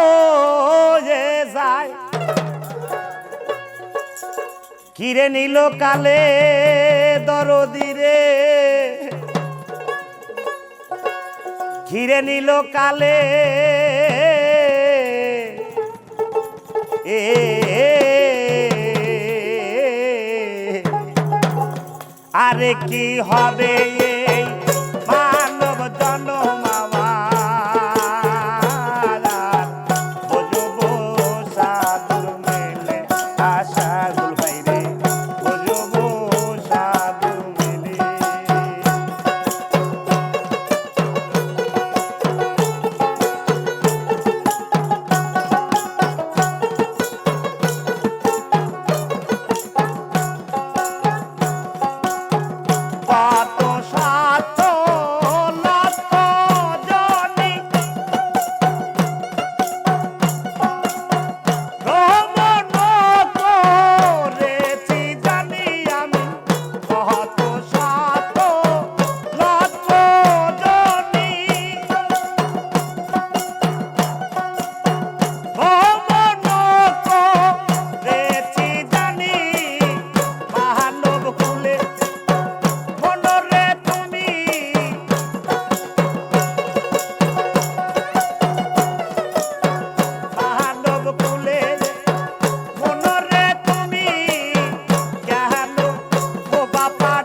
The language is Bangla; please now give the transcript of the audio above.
বয়ে যায় কিরে নিল কালে দরদিরে ঘিরে নিল কালে এ আরে কি হবে এ papa.